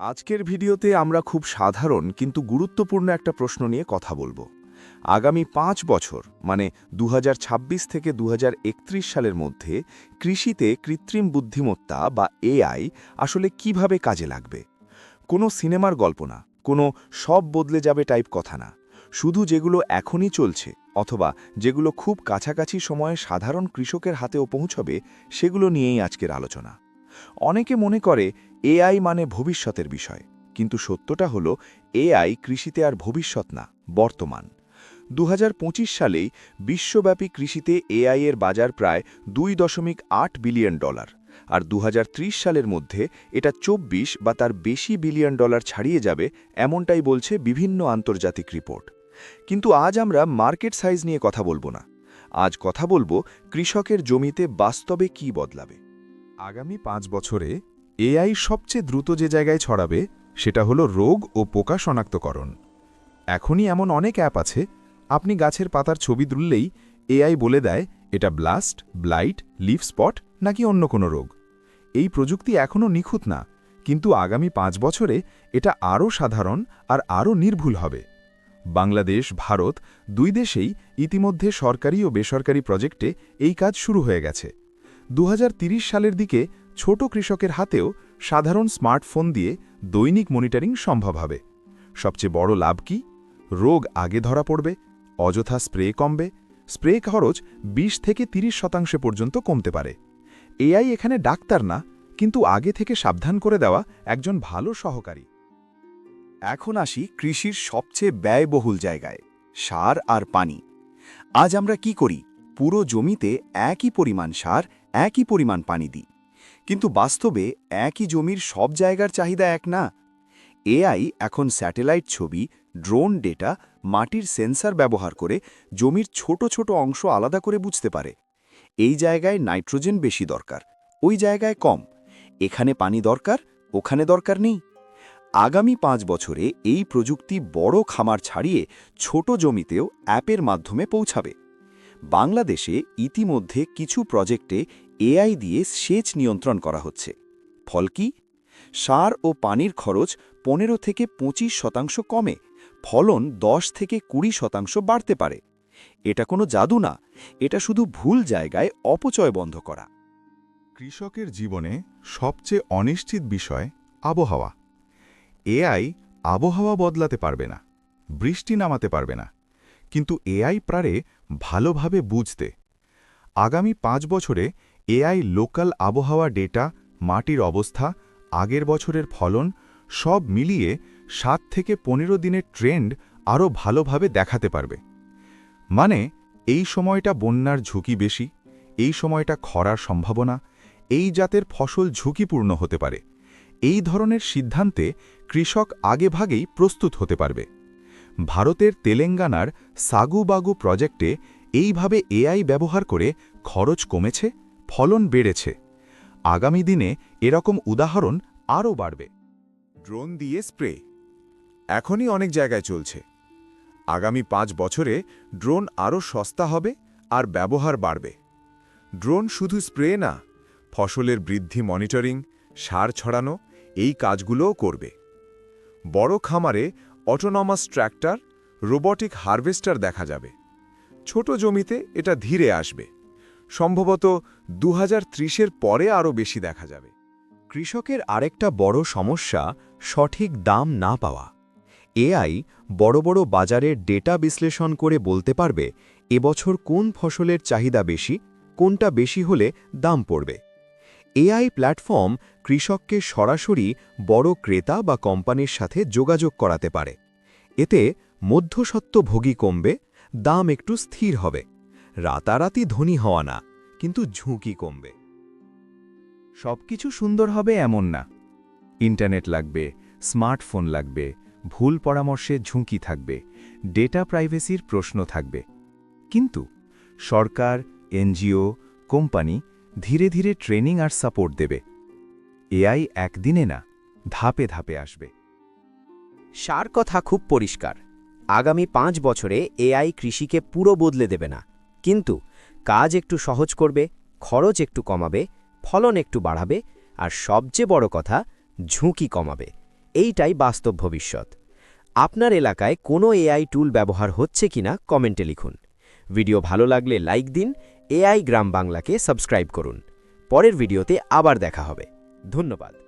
আজকের ভিডিওতে আমরা খুব সাধারণ কিন্তু গুরুত্বপূর্ণ একটা প্রশ্ন নিয়ে কথা বলব। আগামী পাঁচ বছর মানে দু হাজার ছাব্বিশ থেকে দু হাজার একত্রিশ সালের মধ্যে কৃষিতে কৃত্রিম বুদ্ধিমত্তা বা এআই আসলে কীভাবে কাজে লাগবে? কোনো সিনেমার গল্প না, কোনো সব বদলে যাবে টাইপ কথা না। শুধু যেগুলো এখনই চলছে অথবা যেগুলো খুব কাছাকাছি সময়ে সাধারণ কৃষকের হাতেও পৌঁছবে, সেগুলো নিয়েই আজকের আলোচনা। অনেকে মনে করে এআই মানে ভবিষ্যতের বিষয়, কিন্তু সত্যটা হলো এআই কৃষিতে আর ভবিষ্যৎ না, বর্তমান। দু হাজার পঁচিশ সালেই বিশ্বব্যাপী কৃষিতে এআই এর বাজার প্রায় দুই দশমিক আট বিলিয়ন ডলার, আর দু হাজার ত্রিশ সালের মধ্যে এটা চব্বিশ বা তার বেশি বিলিয়ন ডলার ছাড়িয়ে যাবে এমনটাই বলছে বিভিন্ন আন্তর্জাতিক রিপোর্ট। কিন্তু আজ আমরা মার্কেট সাইজ নিয়ে কথা বলব না। আজ কথা বলব কৃষকের জমিতে বাস্তবে কি বদলাবে। আগামী পাঁচ বছরে এআই সবচেয়ে দ্রুত যে জায়গায় ছড়াবে, সেটা হলো রোগ ও পোকা শনাক্তকরণ। এখনই এমন অনেক অ্যাপ আছে, আপনি গাছের পাতার ছবি তুললেই এআই বলে দেয় এটা ব্লাস্ট, ব্লাইট, লিফ স্পট নাকি অন্য কোনো রোগ। এই প্রযুক্তি এখনও নিখুঁত না, কিন্তু আগামী পাঁচ বছরে এটা আরও সাধারণ আর আরও নির্ভুল হবে। বাংলাদেশ, ভারত দুই দেশেই ইতিমধ্যে সরকারি ও বেসরকারি প্রজেক্টে এই কাজ শুরু হয়ে গেছে। দু সালের দিকে ছোট কৃষকের হাতেও সাধারণ স্মার্টফোন দিয়ে দৈনিক মনিটরিং সম্ভব হবে। সবচেয়ে বড় লাভ কি? রোগ আগে ধরা পড়বে, অযথা স্প্রে কমবে, স্প্রে খরচ ২০ থেকে ৩০ শতাংশ পর্যন্ত কমতে পারে। এআই এখানে ডাক্তার না, কিন্তু আগে থেকে সাবধান করে দেওয়া একজন ভালো সহকারী। এখন আসি কৃষির সবচেয়ে ব্যয়বহুল জায়গায়, সার আর পানি। আজ আমরা কি করি? পুরো জমিতে একই পরিমাণ সার, একই পরিমাণ পানি দিই। কিন্তু বাস্তবে একই জমির সব জায়গার চাহিদা এক না। এআই এখন স্যাটেলাইট ছবি, ড্রোন ডেটা, মাটির সেন্সার ব্যবহার করে জমির ছোট ছোট অংশ আলাদা করে বুঝতে পারে। এই জায়গায় নাইট্রোজেন বেশি দরকার, ওই জায়গায় কম। এখানে পানি দরকার, ওখানে দরকার নেই। আগামী পাঁচ বছরে এই প্রযুক্তি বড় খামার ছাড়িয়ে ছোট জমিতেও অ্যাপের মাধ্যমে পৌঁছাবে। বাংলাদেশে ইতিমধ্যে কিছু প্রজেক্টে এআই দিয়ে সেচ নিয়ন্ত্রণ করা হচ্ছে। ফল কি? সার ও পানির খরচ পনেরো থেকে পঁচিশ শতাংশ কমে, ফলন দশ থেকে কুড়ি শতাংশ বাড়তে পারে। এটা কোনো জাদু না, এটা শুধু ভুল জায়গায় অপচয় বন্ধ করা। কৃষকের জীবনে সবচেয়ে অনিশ্চিত বিষয় আবহাওয়া। এআই আবহাওয়া বদলাতে পারবে না, বৃষ্টি নামাতে পারবে না কিন্তু এআই প্রারে ভালোভাবে বুঝতে। আগামী পাঁচ বছরে এআই লোকাল আবহাওয়া ডেটা, মাটির অবস্থা, আগের বছরের ফলন সব মিলিয়ে সাত থেকে পনেরো দিনের ট্রেন্ড আরও ভালোভাবে দেখাতে পারবে। মানে এই সময়টা বন্যার ঝুঁকি বেশি, এই সময়টা খরার সম্ভাবনা, এই জাতের ফসল ঝুঁকিপূর্ণ হতে পারে। এই ধরনের সিদ্ধান্তে কৃষক আগেভাগেই প্রস্তুত হতে পারবে। ভারতের তেলেঙ্গানার সাগুবাগু প্রজেক্টে এইভাবে এআই ব্যবহার করে খরচ কমেছে, ফলন বেড়েছে। আগামী দিনে এরকম উদাহরণ আরও বাড়বে। ড্রোন দিয়ে স্প্রে। এখনই অনেক জায়গায় চলছে। আগামী পাঁচ বছরে ড্রোন আরও সস্তা হবে আর ব্যবহার বাড়বে। ড্রোন শুধু স্প্রে না, ফসলের বৃদ্ধি মনিটরিং, সার ছড়ানো, এই কাজগুলোও করবে। বড় খামারে অটোনমাস ট্র্যাক্টর রোবটিক হারভেস্টার দেখা যাবে। ছোট জমিতে এটা ধীরে আসবে। সম্ভবত দু হাজার পরে আরও বেশি দেখা যাবে। কৃষকের আরেকটা বড় সমস্যা, সঠিক দাম না পাওয়া। এআই বড় বড় বাজারের ডেটা বিশ্লেষণ করে বলতে পারবে এবছর কোন ফসলের চাহিদা বেশি, কোনটা বেশি হলে দাম পড়বে। এআই প্ল্যাটফর্ম কৃষককে সরাসরি বড় ক্রেতা বা কোম্পানির সাথে যোগাযোগ করাতে পারে। এতে মধ্যসত্ত্বভোগী কমবে, দাম একটু স্থির হবে। রাতারাতি ধনী হওয়া না, কিন্তু ঝুঁকি কমবে। সবকিছু সুন্দর হবে এমন না। ইন্টারনেট লাগবে, স্মার্টফোন লাগবে, ভুল পরামর্শে ঝুঁকি থাকবে, ডেটা প্রাইভেসির প্রশ্ন থাকবে। কিন্তু সরকার, এনজিও, কোম্পানি ধীরে ধীরে ট্রেনিং আর সাপোর্ট দেবে। এআই একদিনে না, ধাপে ধাপে আসবে। সার কথা খুব পরিষ্কার। আগামী পাঁচ বছরে এআই কৃষিকে পুরো বদলে দেবে না। কিন্তু কাজ একটু সহজ করবে, খরচ একটু কমাবে, ফলন একটু বাড়াবে, আর সবচেয়ে বড় কথা, ঝুঁকি কমাবে। এইটাই বাস্তব ভবিষ্যৎ। আপনার এলাকায় কোনো এআই টুল ব্যবহার হচ্ছে কিনা কমেন্টে লিখুন। ভিডিও ভালো লাগলে লাইক দিন এআই গ্রাম বাংলাকে সাবস্ক্রাইব করুন। পরের ভিডিওতে আবার দেখা হবে। ধন্যবাদ।